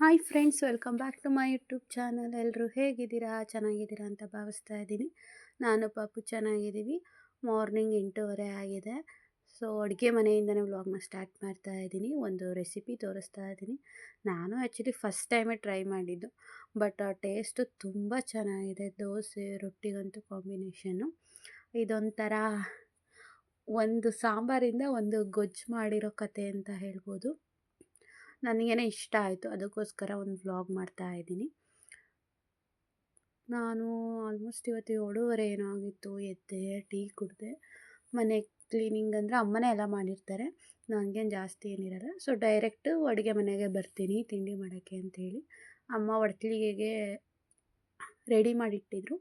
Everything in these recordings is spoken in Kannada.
Hi friends welcome back to my YouTube channel ಎಲ್ಲರೂ ಹೇಗಿದ್ದೀರಾ? ಚೆನ್ನಾಗಿದ್ದೀರಾ ಅಂತ ಭಾವಿಸ್ತಾ ಇದ್ದೀನಿ. ನಾನು ಪಾಪು ಚೆನ್ನಾಗಿದ್ದೀವಿ. ಮಾರ್ನಿಂಗ್ ಎಂಟೂವರೆ ಆಗಿದೆ. ಸೊ ಅಡುಗೆ ಮನೆಯಿಂದನೇ ವ್ಲಾಗ್ನ ಸ್ಟಾರ್ಟ್ ಮಾಡ್ತಾ ಇದ್ದೀನಿ. ಒಂದು ರೆಸಿಪಿ ತೋರಿಸ್ತಾ ಇದ್ದೀನಿ. ನಾನು ಆ್ಯಕ್ಚುಲಿ ಫಸ್ಟ್ ಟೈಮೇ ಟ್ರೈ ಮಾಡಿದ್ದು. ಬಟ್ ಟೇಸ್ಟು ತುಂಬ ಚೆನ್ನಾಗಿದೆ. ದೋಸೆ, ರೊಟ್ಟಿಗಂತೂ ಕಾಂಬಿನೇಷನ್ನು ಇದೊಂಥರ ಒಂದು ಸಾಂಬಾರಿಂದ ಒಂದು ಗೊಜ್ಜು ಮಾಡಿರೋ ಕತೆ ಅಂತ ಹೇಳ್ಬೋದು. ನನಗೇನೆ ಇಷ್ಟ ಆಯಿತು. ಅದಕ್ಕೋಸ್ಕರ ಒಂದು ವ್ಲಾಗ್ ಮಾಡ್ತಾ ಇದ್ದೀನಿ. ನಾನು ಆಲ್ಮೋಸ್ಟ್ ಇವತ್ತು ಏಳುವರೆ ಏನೋ ಆಗಿತ್ತು. ಎದ್ದೆ, ಟೀ ಕುಡಿದೆ. ಮನೆ ಕ್ಲೀನಿಂಗ್ ಅಂದರೆ ಅಮ್ಮನೇ ಎಲ್ಲ ಮಾಡಿರ್ತಾರೆ. ನನಗೇನು ಜಾಸ್ತಿ ಏನಿರಲ್ಲ. ಸೊ ಡೈರೆಕ್ಟು ಅಡುಗೆ ಮನೆಗೆ ಬರ್ತೀನಿ, ತಿಂಡಿ ಮಾಡೋಕ್ಕೆ ಅಂಥೇಳಿ ಅಮ್ಮ ಒಡ್ತಿಲಿಗೆಗೆ ರೆಡಿ ಮಾಡಿಟ್ಟಿದ್ರು.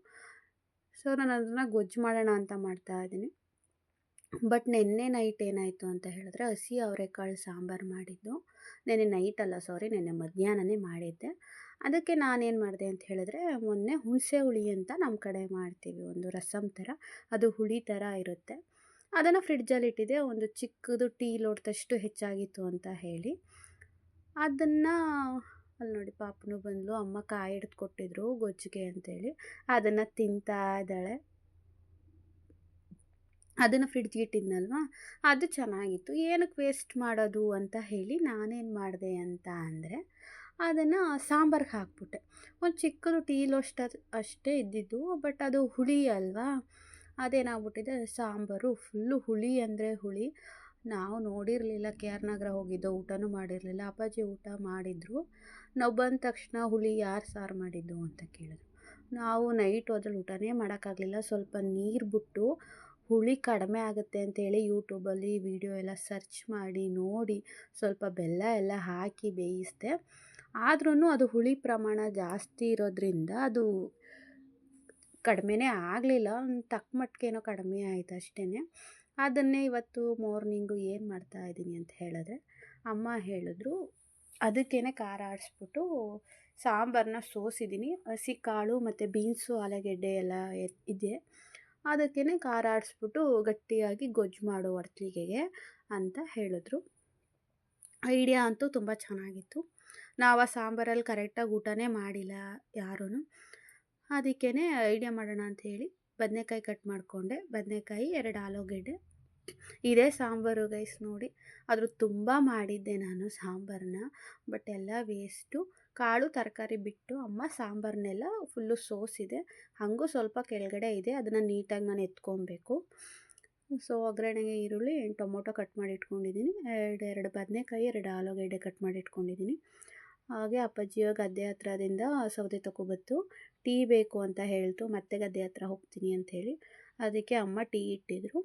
ಸೊ ನಾನು ಅದನ್ನು ಗೊಜ್ಜು ಮಾಡೋಣ ಅಂತ ಮಾಡ್ತಾ ಇದ್ದೀನಿ. ಬಟ್ ನಿನ್ನೆ ನೈಟ್ ಏನಾಯಿತು ಅಂತ ಹೇಳಿದ್ರೆ ಹಸಿ ಅವರೆಕಾಳು ಸಾಂಬಾರು ಮಾಡಿದ್ದು. ನೆನ್ನೆ ನೈಟ್ ಅಲ್ಲ ಸಾರಿ ನೆನ್ನೆ ಮಧ್ಯಾಹ್ನನೇ ಮಾಡಿದ್ದೆ. ಅದಕ್ಕೆ ನಾನೇನು ಮಾಡಿದೆ ಅಂತ ಹೇಳಿದ್ರೆ, ಮೊನ್ನೆ ಹುಣಸೆ ಹುಳಿ ಅಂತ ನಮ್ಮ ಕಡೆ ಮಾಡ್ತೀವಿ, ಒಂದು ರಸಮ್ ಥರ ಅದು ಹುಳಿ ಥರ ಇರುತ್ತೆ. ಅದನ್ನು ಫ್ರಿಡ್ಜಲ್ಲಿ ಇಟ್ಟಿದ್ದೆ. ಒಂದು ಚಿಕ್ಕದು ಟೀ ಲೋಟದಷ್ಟು ಹೆಚ್ಚಾಗಿತ್ತು ಅಂತ ಹೇಳಿ. ಅದನ್ನು ಅಲ್ಲಿ ನೋಡಿ, ಪಾಪನು ಬಂದಳು ಅಮ್ಮ ಕಾಯಿ ಹಿಡ್ದು ಕೊಟ್ಟಿದ್ರು ಗೊಜ್ಜಿಗೆ ಅಂತೇಳಿ ಅದನ್ನು ತಿಂತಾ ಇದ್ದಾಳೆ. ಅದನ್ನು ಫ್ರಿಡ್ಜ್ಗೆ ಇಟ್ಟಿದ್ನಲ್ವ? ಅದು ಚೆನ್ನಾಗಿತ್ತು. ಏನಕ್ಕೆ ವೇಸ್ಟ್ ಮಾಡೋದು ಅಂತ ಹೇಳಿ ನಾನೇನು ಮಾಡಿದೆ ಅಂತ ಅಂದರೆ ಅದನ್ನು ಸಾಂಬಾರ್ಗೆ ಹಾಕ್ಬಿಟ್ಟೆ. ಒಂದು ಚಿಕ್ಕದು ಟೀಲೋಷ್ಟು ಅಷ್ಟೇ ಇದ್ದಿದ್ದು ಬಟ್ ಅದು ಹುಳಿ ಅಲ್ವಾ? ಅದೇನಾಗ್ಬಿಟ್ಟಿದೆ, ಸಾಂಬಾರು ಫುಲ್ಲು ಹುಳಿ ಅಂದರೆ ಹುಳಿ. ನಾವು ನೋಡಿರಲಿಲ್ಲ ಕೆ ಆರ್ ನಗರ ಹೋಗಿದ್ದೋ ಊಟನೂ ಮಾಡಿರಲಿಲ್ಲ. ಅಪ್ಪಾಜಿ ಊಟ ಮಾಡಿದರು. ನಾವು ಬಂದ ತಕ್ಷಣ ಹುಳಿ ಯಾರು ಸಾರು ಮಾಡಿದ್ದು ಅಂತ ಕೇಳಿದ್ರು. ನಾವು ನೈಟ್ ಅದ್ರಲ್ಲಿ ಊಟನೇ ಮಾಡೋಕ್ಕಾಗಲಿಲ್ಲ. ಸ್ವಲ್ಪ ನೀರು ಬಿಟ್ಟು ಹುಳಿ ಕಡಿಮೆ ಆಗುತ್ತೆ ಅಂತೇಳಿ ಯೂಟ್ಯೂಬಲ್ಲಿ ವೀಡಿಯೋ ಎಲ್ಲ ಸರ್ಚ್ ಮಾಡಿ, ನೋಡಿ ಸ್ವಲ್ಪ ಬೆಲ್ಲ ಎಲ್ಲ ಹಾಕಿ ಬೇಯಿಸಿದೆ. ಆದ್ರೂ ಅದು ಹುಳಿ ಪ್ರಮಾಣ ಜಾಸ್ತಿ ಇರೋದ್ರಿಂದ ಅದು ಕಡಿಮೆನೇ ಆಗಲಿಲ್ಲ. ಒಂದು ತಕ್ಕ ಮಟ್ಟಿಗೇನೋ ಕಡಿಮೆ ಆಯಿತು ಅಷ್ಟೇ ಅದನ್ನೇ ಇವತ್ತು ಮಾರ್ನಿಂಗು ಏನು ಮಾಡ್ತಾ ಇದ್ದೀನಿ ಅಂತ ಹೇಳಿದ್ರೆ, ಅಮ್ಮ ಹೇಳಿದ್ರು ಅದಕ್ಕೇ ಖಾರ ಆಡಿಸ್ಬಿಟ್ಟು ಸಾಂಬಾರನ್ನ ಸೋಸಿದ್ದೀನಿ. ಹಸಿ ಕಾಳು ಮತ್ತು ಬೀನ್ಸು, ಆಲೂಗೆಡ್ಡೆ ಎಲ್ಲ ಇದೆ. ಅದಕ್ಕೇ ಖಾರ ಆಡಿಸ್ಬಿಟ್ಟು ಗಟ್ಟಿಯಾಗಿ ಗೊಜ್ಜು ಮಾಡೋ ವರ್ತಿಗೆಗೆ ಅಂತ ಹೇಳಿದ್ರು. ಐಡಿಯಾ ಅಂತೂ ತುಂಬ ಚೆನ್ನಾಗಿತ್ತು. ನಾವು ಆ ಸಾಂಬಾರಲ್ಲಿ ಕರೆಕ್ಟಾಗಿ ಊಟನೇ ಮಾಡಿಲ್ಲ ಯಾರೂ ಅದಕ್ಕೇ ಐಡಿಯಾ ಮಾಡೋಣ ಅಂತ ಹೇಳಿ ಬದನೆಕಾಯಿ ಕಟ್ ಮಾಡಿಕೊಂಡೆ. ಬದನೆಕಾಯಿ, ಎರಡು ಆಲೂಗೆಡ್ಡೆ. ಇದೇ ಸಾಂಬಾರು ಗೈಸ್ ನೋಡಿ. ಆದರೂ ತುಂಬ ಮಾಡಿದ್ದೆ ನಾನು ಸಾಂಬಾರನ್ನ, ಬಟ್ ಎಲ್ಲ ವೇಸ್ಟು ಕಾಳು ತರಕಾರಿ ಬಿಟ್ಟು ಅಮ್ಮ ಸಾಂಬಾರನ್ನೆಲ್ಲ ಫುಲ್ಲು ಸೋಸಿದೆ. ಹಾಗೂ ಸ್ವಲ್ಪ ಕೆಳಗಡೆ ಇದೆ, ಅದನ್ನು ನೀಟಾಗಿ ನಾನು ಎತ್ಕೊಬೇಕು. ಸೊ ಒಗ್ಗರಣೆಗೆ ಈರುಳ್ಳಿ ಟೊಮೊಟೊ ಕಟ್ ಮಾಡಿ ಇಟ್ಕೊಂಡಿದ್ದೀನಿ ಎರಡು ಎರಡು ಬದನೆಕಾಯಿ, ಎರಡು ಆಲೂಗಡ್ಡೆ ಕಟ್ ಮಾಡಿ ಇಟ್ಕೊಂಡಿದ್ದೀನಿ ಹಾಗೆ ಅಪ್ಪಾಜಿಯೋ ಗದ್ದೆ ಹತ್ರದಿಂದ ಸೌದೆ ತಗೊಬತ್ತು. ಟೀ ಬೇಕು ಅಂತ ಹೇಳ್ತು, ಮತ್ತೆ ಗದ್ದೆ ಹತ್ರ ಹೋಗ್ತೀನಿ ಅಂಥೇಳಿ ಅದಕ್ಕೆ ಅಮ್ಮ ಟೀ ಇಟ್ಟಿದ್ರು.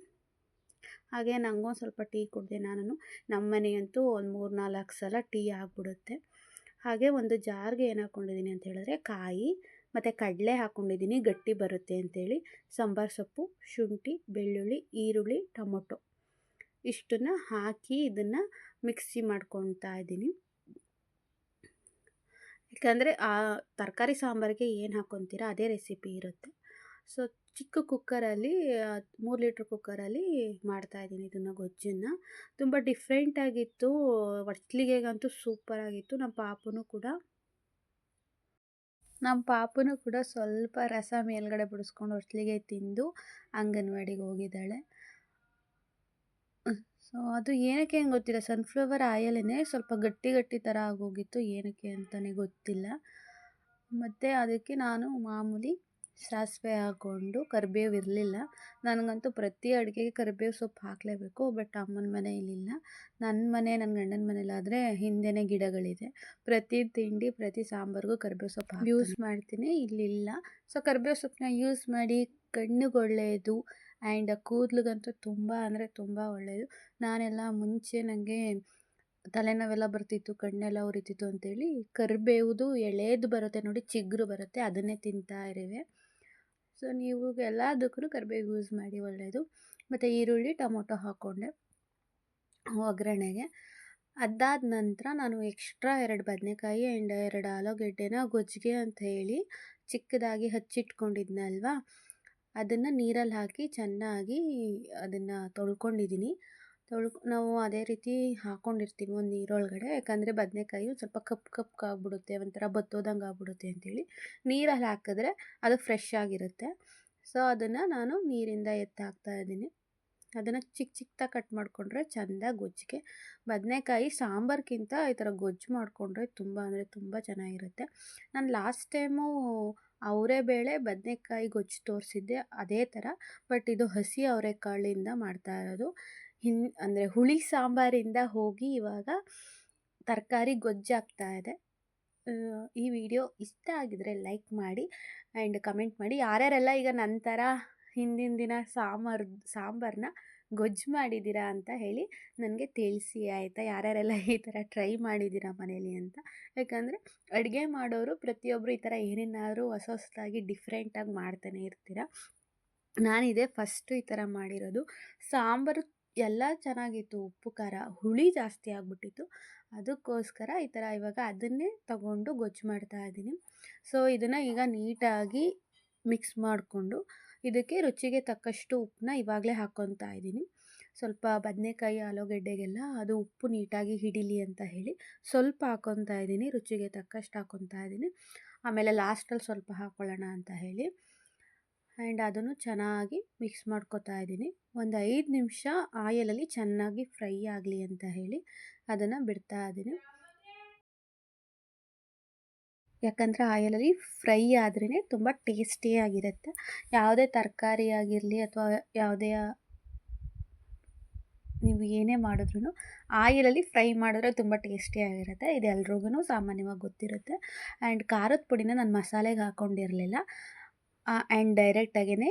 ಹಾಗೆ ನನಗೊಂದು ಸ್ವಲ್ಪ ಟೀ ಕುಡಿದೆ ನಾನು ನಮ್ಮ ಮನೆಯಂತೂ ಒಂದು ಮೂರು ನಾಲ್ಕು ಸಲ ಟೀ ಆಗಿಬಿಡುತ್ತೆ. ಹಾಗೆ ಒಂದು ಜಾರ್ಗೆ ಏನು ಹಾಕ್ಕೊಂಡಿದ್ದೀನಿ ಅಂತ ಹೇಳಿದ್ರೆ ಕಾಯಿ, ಮತ್ತು ಕಡಲೆ ಹಾಕ್ಕೊಂಡಿದ್ದೀನಿ ಗಟ್ಟಿ ಬರುತ್ತೆ ಅಂಥೇಳಿ ಸಾಂಬಾರು ಸೊಪ್ಪು, ಶುಂಠಿ, ಬೆಳ್ಳುಳ್ಳಿ, ಈರುಳ್ಳಿ, ಟೊಮೊಟೊ. ಇಷ್ಟನ್ನು ಹಾಕಿ ಇದನ್ನು ಮಿಕ್ಸಿ ಮಾಡ್ಕೊತಾ ಇದ್ದೀನಿ ಯಾಕಂದರೆ ಆ ತರಕಾರಿ ಸಾಂಬಾರಿಗೆ ಏನು ಹಾಕ್ಕೊತೀರ ಅದೇ ರೆಸಿಪಿ ಇರುತ್ತೆ. ಸೊ ಚಿಕ್ಕ ಕುಕ್ಕರಲ್ಲಿ ಮೂರು ಲೀಟ್ರ್ ಕುಕ್ಕರಲ್ಲಿ ಮಾಡ್ತಾಯಿದ್ದೀನಿ ಇದನ್ನು ಗೊಜ್ಜನ್ನು. ತುಂಬ ಡಿಫ್ರೆಂಟಾಗಿತ್ತು ಒಟ್ಲಿಗೆಗಂತೂ ಸೂಪರಾಗಿತ್ತು ನಮ್ಮ ಪಾಪನೂ ಕೂಡ. ನಮ್ಮ ಪಾಪನೂ ಕೂಡ ಸ್ವಲ್ಪ ರಸ ಮೇಲ್ಗಡೆ ಬಿಡಿಸ್ಕೊಂಡು ಹೊಸ್ಲಿಗೆ ತಿಂದು ಅಂಗನವಾಡಿಗೆ ಹೋಗಿದ್ದಾಳೆ. ಸೊ, ಅದು ಏನಕ್ಕೆ ಹೆಂಗೆ ಗೊತ್ತಿಲ್ಲ. ಸನ್ಫ್ಲವರ್ ಆಯಲೇ ಸ್ವಲ್ಪ ಗಟ್ಟಿ ಗಟ್ಟಿ ಥರ ಆಗೋಗಿತ್ತು. ಏನಕ್ಕೆ ಅಂತಲೇ ಗೊತ್ತಿಲ್ಲ. ಮತ್ತು ಅದಕ್ಕೆ ನಾನು ಮಾಮೂಲಿ ಸಾಸಿವೆ ಹಾಕ್ಕೊಂಡು ಕರಿಬೇವು ಇರಲಿಲ್ಲ. ನನಗಂತೂ ಪ್ರತಿ ಅಡುಗೆಗೆ ಕರಿಬೇವು ಸೊಪ್ಪು ಹಾಕಲೇಬೇಕು, ಬಟ್ ಅಮ್ಮನ ಮನೆಯಲ್ಲಿಲ್ಲ ನನ್ನ ಮನೆ ನನ್ನ ಗಂಡನ ಮನೇಲಾದರೆ ಹಿಂದೆನೇ ಗಿಡಗಳಿದೆ. ಪ್ರತಿ ತಿಂಡಿ, ಪ್ರತಿ ಸಾಂಬಾರಿಗೂ ಕರಿಬೇವು ಸೊಪ್ಪು ಯೂಸ್ ಮಾಡ್ತೀನಿ. ಇಲ್ಲಿಲ್ಲ. ಸೊ ಕರಿಬೇವು ಸೊಪ್ಪನ್ನ ಯೂಸ್ ಮಾಡಿ ಕಣ್ಣಿಗೆ ಒಳ್ಳೆಯದು ಆ್ಯಂಡ್ ಕೂದಲಿಗಂತೂ ತುಂಬ ಅಂದರೆ ತುಂಬ ಒಳ್ಳೆಯದು ನಾನೆಲ್ಲ ಮುಂಚೆ ನನಗೆ ತಲೆನೋವೆಲ್ಲ ಬರ್ತಿತ್ತು, ಕಣ್ಣೆಲ್ಲ ಉರಿತಿತ್ತು ಅಂತೇಳಿ ಕರಿಬೇವುದು ಎಳೆದು ಬರುತ್ತೆ ನೋಡಿ ಚಿಗುರು ಬರುತ್ತೆ, ಅದನ್ನೇ ತಿಂತಾ ಇರುವೆ. ಸೊ ನೀವು ಎಲ್ಲದಕ್ಕೂ ಕರಿಬೇವು ಯೂಸ್ ಮಾಡಿ ಒಳ್ಳೆಯದು ಮತ್ತು ಈರುಳ್ಳಿ, ಟೊಮೊಟೊ ಹಾಕ್ಕೊಂಡೆ ಒಗ್ಗರಣೆಗೆ. ಅದಾದ ನಂತರ ನಾನು ಎಕ್ಸ್ಟ್ರಾ ಎರಡು ಬದನೆಕಾಯಿ ಆ್ಯಂಡ್ ಎರಡು ಆಲೂಗೆಡ್ಡೆನ ಗೊಜ್ಜಿಗೆ ಅಂತ ಹೇಳಿ ಚಿಕ್ಕದಾಗಿ ಹಚ್ಚಿಟ್ಕೊಂಡಿದ್ನಲ್ವಾ? ಅದನ್ನು ನೀರಲ್ಲಿ ಹಾಕಿ ಚೆನ್ನಾಗಿ ಅದನ್ನು ತೊಳ್ಕೊಂಡಿದ್ದೀನಿ ತೊಳ್ಕೊ, ನಾವು ಅದೇ ರೀತಿ ಹಾಕ್ಕೊಂಡಿರ್ತೀವಿ ಒಂದು ನೀರೊಳಗಡೆ. ಯಾಕಂದರೆ ಬದನೆಕಾಯಿ ಸ್ವಲ್ಪ ಕಪ್ಪು ಕಪ್ಪು ಆಗ್ಬಿಡುತ್ತೆ, ಒಂಥರ ಬತ್ತೋದಂಗೆ ಆಗ್ಬಿಡುತ್ತೆ ಅಂತೇಳಿ. ನೀರಲ್ಲಿ ಹಾಕಿದ್ರೆ ಅದು ಫ್ರೆಶ್ ಆಗಿರುತ್ತೆ. ಸೊ ಅದನ್ನು ನಾನು ನೀರಿಂದ ಎತ್ತಿ ಹಾಕ್ತಾ ಇದ್ದೀನಿ. ಅದನ್ನು ಚಿಕ್ಕ ಚಿಕ್ಕದಾಗಿ ಕಟ್ ಮಾಡಿಕೊಂಡ್ರೆ ಚೆಂದ ಗೊಜ್ಜಿಗೆ. ಬದನೇಕಾಯಿ ಸಾಂಬಾರ್ಗಿಂತ ಈ ಥರ ಗೊಜ್ಜು ಮಾಡಿಕೊಂಡ್ರೆ ತುಂಬ ಅಂದರೆ ತುಂಬ ಚೆನ್ನಾಗಿರುತ್ತೆ. ನಾನು ಲಾಸ್ಟ್ ಟೈಮು ಅವರೆಬೇಳೆ ಬದನೇಕಾಯಿ ಗೊಜ್ಜು ತೋರಿಸಿದ್ದೆ ಅದೇ ಥರ ಬಟ್ ಇದು ಹಸಿ ಅವರೆಕಾಳಿಂದ ಮಾಡ್ತಾ ಇರೋದು. ಹಿನ್, ಅಂದರೆ ಹುಳಿ ಸಾಂಬಾರಿಂದ ಹೋಗಿ ಇವಾಗ ತರಕಾರಿ ಗೊಜ್ಜಾಗ್ತಾ ಇದೆ. ಈ ವಿಡಿಯೋ ಇಷ್ಟ ಆಗಿದರೆ ಲೈಕ್ ಮಾಡಿ ಆ್ಯಂಡ್ ಕಮೆಂಟ್ ಮಾಡಿ. ಯಾರ್ಯಾರೆಲ್ಲ ಈಗ ನಂತರ ಹಿಂದಿನ ದಿನ ಸಾಂಬಾರು ಸಾಂಬಾರನ್ನ ಗೊಜ್ಜು ಮಾಡಿದ್ದೀರಾ ಅಂತ ಹೇಳಿ ನನಗೆ ತಿಳಿಸಿ ಆಯಿತಾ? ಯಾರ್ಯಾರೆಲ್ಲ ಈ ಥರ ಟ್ರೈ ಮಾಡಿದ್ದೀರಾ ಮನೇಲಿ ಅಂತ? ಯಾಕಂದರೆ ಅಡುಗೆ ಮಾಡೋರು ಪ್ರತಿಯೊಬ್ಬರು ಈ ಥರ ಏನೇನಾದರೂ ಹೊಸ ಹೊಸದಾಗಿ ಡಿಫ್ರೆಂಟಾಗಿ ಮಾಡ್ತಾನೆ ಇರ್ತೀರ. ನಾನಿದೆ ಫಸ್ಟು ಈ ಥರ ಮಾಡಿರೋದು. ಸಾಂಬಾರು ಎಲ್ಲ ಚೆನ್ನಾಗಿತ್ತು. ಉಪ್ಪು, ಖಾರ, ಹುಳಿ ಜಾಸ್ತಿ ಆಗಿಬಿಟ್ಟಿತ್ತು. ಅದಕ್ಕೋಸ್ಕರ ಈ ಥರ ಇವಾಗ ಅದನ್ನೇ ತಗೊಂಡು ಗೊಜ್ಜು ಮಾಡ್ತಾ ಇದ್ದೀನಿ. ಸೊ, ಇದನ್ನು ಈಗ ನೀಟಾಗಿ ಮಿಕ್ಸ್ ಮಾಡಿಕೊಂಡು ಇದಕ್ಕೆ ರುಚಿಗೆ ತಕ್ಕಷ್ಟು ಉಪ್ಪನ್ನ ಇವಾಗಲೇ ಹಾಕ್ಕೊತಾ ಇದ್ದೀನಿ. ಸ್ವಲ್ಪ ಬದನೆಕಾಯಿ, ಆಲೂಗೆಡ್ಡೆಗೆಲ್ಲ ಅದು ಉಪ್ಪು ನೀಟಾಗಿ ಹಿಡೀಲಿ ಅಂತ ಹೇಳಿ ಸ್ವಲ್ಪ ಹಾಕ್ಕೊತಾ ಇದ್ದೀನಿ. ರುಚಿಗೆ ತಕ್ಕಷ್ಟು ಹಾಕ್ಕೊತಾ ಇದ್ದೀನಿ. ಆಮೇಲೆ ಲಾಸ್ಟಲ್ಲಿ ಸ್ವಲ್ಪ ಹಾಕ್ಕೊಳ್ಳೋಣ ಅಂತ ಹೇಳಿ. ಆ್ಯಂಡ್ ಅದನ್ನು ಚೆನ್ನಾಗಿ ಮಿಕ್ಸ್ ಮಾಡ್ಕೊತಾ ಇದ್ದೀನಿ. ಒಂದು ಐದು ನಿಮಿಷ ಆಯಲಲ್ಲಿ ಚೆನ್ನಾಗಿ ಫ್ರೈ ಆಗಲಿ ಅಂತ ಹೇಳಿ ಅದನ್ನು ಬಿಡ್ತಾ ಇದ್ದೀನಿ. ಯಾಕಂದರೆ ಆಯಲಲ್ಲಿ ಫ್ರೈ ಆದ್ರೇ ತುಂಬ ಟೇಸ್ಟಿಯಾಗಿರುತ್ತೆ ಯಾವುದೇ ತರಕಾರಿ ಆಗಿರಲಿ ಅಥವಾ ಯಾವುದೇ ನೀವು ಏನೇ ಮಾಡಿದ್ರೂ ಆಯಿಲಲ್ಲಿ ಫ್ರೈ ಮಾಡಿದ್ರೆ ತುಂಬ ಟೇಸ್ಟಿಯಾಗಿರುತ್ತೆ ಇದು ಎಲ್ರಿಗೂ ಸಾಮಾನ್ಯವಾಗಿ ಗೊತ್ತಿರುತ್ತೆ. ಆ್ಯಂಡ್ ಖಾರದ ಪುಡಿನ ನಾನು ಮಸಾಲೆಗೆ ಹಾಕ್ಕೊಂಡಿರಲಿಲ್ಲ ಆ್ಯಂಡ್ ಡೈರೆಕ್ಟಾಗೇ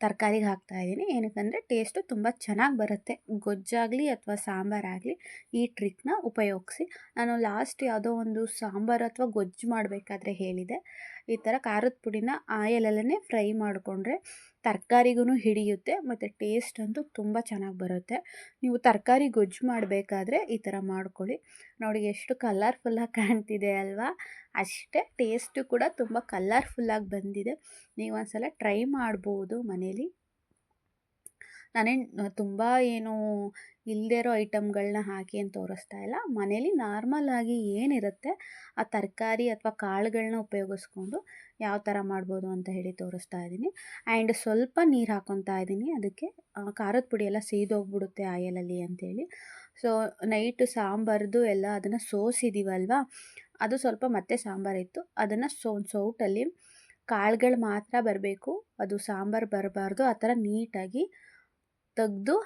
ತರಕಾರಿಗೆ ಹಾಕ್ತಾಯಿದ್ದೀನಿ ಏನಕ್ಕಂದರೆ ಟೇಸ್ಟು ತುಂಬ ಚೆನ್ನಾಗಿ ಬರುತ್ತೆ. ಗೊಜ್ಜಾಗಲಿ ಅಥವಾ ಸಾಂಬಾರಾಗಲಿ ಈ ಟ್ರಿಕ್ನ ಉಪಯೋಗಿಸಿ. ನಾನು ಲಾಸ್ಟ್ ಯಾವುದೋ ಒಂದು ಸಾಂಬಾರು ಅಥವಾ ಗೊಜ್ಜು ಮಾಡಬೇಕಾದ್ರೆ ಹೇಳಿದೆ. ಈ ಥರ ಖಾರದ ಪುಡಿನ ಆಯಲಲ್ಲೇ ಫ್ರೈ ಮಾಡಿಕೊಂಡ್ರೆ ತರಕಾರಿಗೂ ಹಿಡಿಯುತ್ತೆ, ಮತ್ತು ಟೇಸ್ಟ್ ಅಂತೂ ತುಂಬ ಚೆನ್ನಾಗಿ ಬರುತ್ತೆ. ನೀವು ತರಕಾರಿ ಗೊಜ್ಜು ಮಾಡಬೇಕಾದ್ರೆ ಈ ಥರ ಮಾಡ್ಕೊಳ್ಳಿ. ನೋಡಿ, ಎಷ್ಟು ಕಲರ್ಫುಲ್ಲಾಗಿ ಕಾಣ್ತಿದೆ ಅಲ್ವಾ? ಅಷ್ಟೇ ಟೇಸ್ಟು ಕೂಡ ತುಂಬ ಕಲರ್ಫುಲ್ಲಾಗಿ ಬಂದಿದೆ. ನೀವು ಒಂದ್ಸಲ ಟ್ರೈ ಮಾಡ್ಬೋದು ಮನೇಲಿ. ನಾನೇನು, ತುಂಬ ಏನು ಇಲ್ಲದೇ ಇರೋ ಐಟಮ್ಗಳನ್ನ ಹಾಕಿ ಅಂತ ತೋರಿಸ್ತಾ ಇಲ್ಲ. ಮನೇಲಿ ನಾರ್ಮಲಾಗಿ ಏನಿರುತ್ತೆ, ಆ ತರಕಾರಿ ಅಥವಾ ಕಾಳುಗಳನ್ನ ಉಪಯೋಗಿಸ್ಕೊಂಡು ಯಾವ ಥರ ಮಾಡ್ಬೋದು ಅಂತ ಹೇಳಿ ತೋರಿಸ್ತಾ ಇದ್ದೀನಿ ಆ್ಯಂಡ್ ಸ್ವಲ್ಪ ನೀರು ಹಾಕೊತಾ ಇದ್ದೀನಿ ಅದಕ್ಕೆ ಖಾರದ ಪುಡಿ ಎಲ್ಲ ಸೀದೋಗ್ಬಿಡುತ್ತೆ ಆಯಲಲ್ಲಿ ಅಂಥೇಳಿ ಸೊ, ನೈಟ್ ಸಾಂಬಾರ್ದು ಎಲ್ಲ ಅದನ್ನು ಸೋಸಿದ್ದೀವಲ್ವ ಅದು ಸ್ವಲ್ಪ ಮತ್ತೆ ಸಾಂಬಾರಿತ್ತು ಅದನ್ನು ಸೋ, ಸೌಟಲ್ಲಿ ಕಾಳುಗಳು ಮಾತ್ರ ಬರಬೇಕು. ಅದು ಸಾಂಬಾರು ಬರಬಾರ್ದು. ಆ ಥರ ನೀಟಾಗಿ ತೆಗ್ದು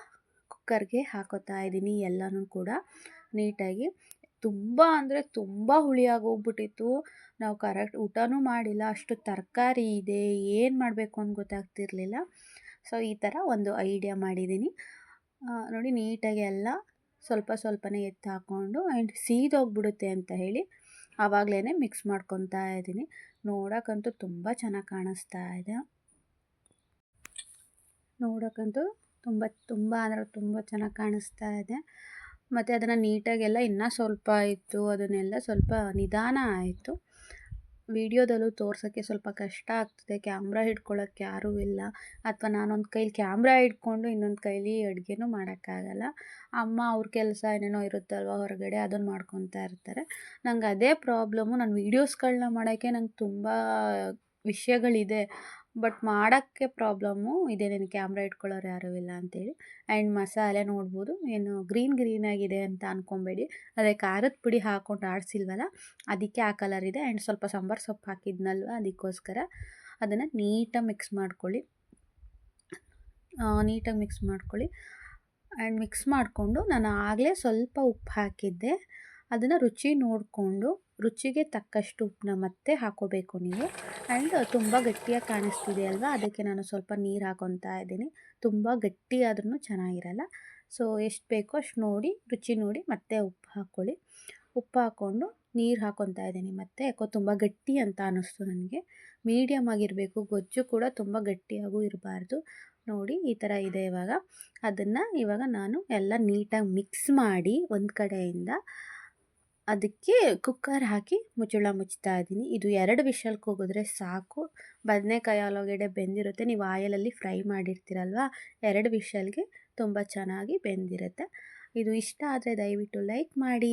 ಕುಕ್ಕರ್ಗೆ ಹಾಕೋತಾ ಇದ್ದೀನಿ ಎಲ್ಲನೂ ಕೂಡ ನೀಟಾಗಿ. ತುಂಬ ಅಂದರೆ ತುಂಬ ಹುಳಿಯಾಗೋಗ್ಬಿಟ್ಟಿತ್ತು ನಾವು ಕರೆಕ್ಟ್ ಊಟನೂ ಮಾಡಿಲ್ಲ. ಅಷ್ಟು ತರಕಾರಿ ಇದೆ. ಏನು ಮಾಡಬೇಕು ಅಂತ ಗೊತ್ತಾಗ್ತಿರ್ಲಿಲ್ಲ. ಸೊ, ಈ ಥರ ಒಂದು ಐಡಿಯಾ ಮಾಡಿದ್ದೀನಿ. ನೋಡಿ ನೀಟಾಗಿ ಎಲ್ಲ ಸ್ವಲ್ಪ ಸ್ವಲ್ಪನೇ ಎತ್ತು ಹಾಕ್ಕೊಂಡು ಆ್ಯಂಡ್ ಸೀದೋಗ್ಬಿಡುತ್ತೆ ಅಂತ ಹೇಳಿ ಆವಾಗಲೇ ಮಿಕ್ಸ್ ಮಾಡ್ಕೊತಾ ಇದ್ದೀನಿ. ನೋಡೋಕ್ಕಂತೂ ತುಂಬ ಚೆನ್ನಾಗಿ ಕಾಣಿಸ್ತಾ ಇದೆ. ನೋಡೋಕ್ಕಂತೂ ತುಂಬ ತುಂಬ ಅಂದರೆ ತುಂಬ ಚೆನ್ನಾಗಿ ಕಾಣಿಸ್ತಾ ಇದೆ. ಮತ್ತು ಅದನ್ನು ನೀಟಾಗೆಲ್ಲ ಇನ್ನೂ ಸ್ವಲ್ಪ ಇತ್ತು, ಅದನ್ನೆಲ್ಲ ಸ್ವಲ್ಪ ನಿಧಾನ ಆಯಿತು. ವಿಡಿಯೋದಲ್ಲೂ ತೋರ್ಸೋಕ್ಕೆ ಸ್ವಲ್ಪ ಕಷ್ಟ ಆಗ್ತದೆ, ಕ್ಯಾಮ್ರಾ ಹಿಡ್ಕೊಳ್ಳೋಕ್ಕೆ ಯಾರೂ ಇಲ್ಲ. ಅಥವಾ ನಾನೊಂದು ಕೈಲಿ ಕ್ಯಾಮ್ರಾ ಹಿಡ್ಕೊಂಡು ಇನ್ನೊಂದು ಕೈಲಿ ಅಡುಗೆನೂ ಮಾಡೋಕ್ಕಾಗಲ್ಲ. ಅಮ್ಮ ಅವ್ರ ಕೆಲಸ ಏನೇನೋ ಇರುತ್ತಲ್ವ ಹೊರಗಡೆ ಅದನ್ನು ಮಾಡ್ಕೊತಾ ಇರ್ತಾರೆ. ನಂಗೆ ಅದೇ ಪ್ರಾಬ್ಲಮ್ಮು ನಾನು ವೀಡಿಯೋಸ್ಗಳನ್ನ ಮಾಡೋಕ್ಕೆ ನಂಗೆ ತುಂಬ ವಿಷಯಗಳಿದೆ. ಬಟ್ ಮಾಡೋಕ್ಕೆ ಪ್ರಾಬ್ಲಮ್ಮು ಇದೆ ನೀನು ಕ್ಯಾಮ್ರಾ ಇಟ್ಕೊಳ್ಳೋರು ಯಾರೂ ಇಲ್ಲ ಅಂತೇಳಿ. ಆ್ಯಂಡ್ ಮಸಾಲೆ ನೋಡ್ಬೋದು. ಏನು ಗ್ರೀನ್ ಗ್ರೀನ್ ಆಗಿದೆ ಅಂತ ಅಂದ್ಕೊಬೇಡಿ ಅದೇ ಖಾರದ ಪುಡಿ ಹಾಕ್ಕೊಂಡು ಆಡಿಸಿಲ್ವಲ್ಲ, ಅದಕ್ಕೆ ಆ ಕಲರ್ ಇದೆ. ಆ್ಯಂಡ್ ಸ್ವಲ್ಪ ಸಾಂಬಾರು ಸೊಪ್ಪು ಹಾಕಿದ್ನಲ್ವ, ಅದಕ್ಕೋಸ್ಕರ ಅದನ್ನು ನೀಟಾಗಿ ಮಿಕ್ಸ್ ಮಾಡ್ಕೊಳ್ಳಿ. ನೀಟಾಗಿ ಮಿಕ್ಸ್ ಮಾಡ್ಕೊಳ್ಳಿ. ಆ್ಯಂಡ್ ಮಿಕ್ಸ್ ಮಾಡಿಕೊಂಡು ನಾನು ಆಗಲೇ ಸ್ವಲ್ಪ ಉಪ್ಪು ಹಾಕಿದ್ದೆ. ಅದನ್ನು ರುಚಿ ನೋಡಿಕೊಂಡು ರುಚಿಗೆ ತಕ್ಕಷ್ಟು ಉಪ್ಪನ್ನ ಮತ್ತೆ ಹಾಕೋಬೇಕು ನೀವು. ಆ್ಯಂಡ್ ತುಂಬ ಗಟ್ಟಿಯಾಗಿ ಕಾಣಿಸ್ತಿದೆ ಅಲ್ವಾ? ಅದಕ್ಕೆ ನಾನು ಸ್ವಲ್ಪ ನೀರು ಹಾಕೊತಾ ಇದ್ದೀನಿ. ತುಂಬ ಗಟ್ಟಿ ಆದ್ರೂ ಚೆನ್ನಾಗಿರಲ್ಲ. ಸೊ ಎಷ್ಟು ಬೇಕೋ ಅಷ್ಟು ನೋಡಿ, ರುಚಿ ನೋಡಿ ಮತ್ತೆ ಉಪ್ಪು ಹಾಕ್ಕೊಳ್ಳಿ ಉಪ್ಪು ಹಾಕ್ಕೊಂಡು ನೀರು ಹಾಕೊತಾ ಇದ್ದೀನಿ ಮತ್ತೆ. ಯಾಕೋ ತುಂಬ ಗಟ್ಟಿ ಅಂತ ಅನ್ನಿಸ್ತು ನನಗೆ. ಮೀಡಿಯಮ್ ಆಗಿರಬೇಕು, ಗೊಜ್ಜು ಕೂಡ ತುಂಬ ಗಟ್ಟಿಯಾಗೂ ಇರಬಾರ್ದು. ನೋಡಿ, ಈ ಥರ ಇದೆ ಇವಾಗ. ಅದನ್ನು ಇವಾಗ ನಾನು ಎಲ್ಲ ನೀಟಾಗಿ ಮಿಕ್ಸ್ ಮಾಡಿ ಒಂದು ಕಡೆಯಿಂದ ಅದಕ್ಕೆ ಕುಕ್ಕರ್ ಹಾಕಿ ಮುಚ್ಚಳ ಮುಚ್ತಾ ಇದ್ದೀನಿ. ಇದು ಎರಡು ವಿಷಲ್ಗೆ ಹೋಗಿದ್ರೆ ಸಾಕು. ಬದನೆಕಾಯಿ ಆಲೂಗಡ್ಡೆ ಬೆಂದಿರುತ್ತೆ. ನೀವು ಆಯಲಲ್ಲಿ ಫ್ರೈ ಮಾಡಿರ್ತೀರಲ್ವ? ಎರಡು ವಿಷಲ್ಗೆ ತುಂಬ ಚೆನ್ನಾಗಿ ಬೆಂದಿರುತ್ತೆ. ಇದು ಇಷ್ಟ ಆದರೆ ದಯವಿಟ್ಟು ಲೈಕ್ ಮಾಡಿ.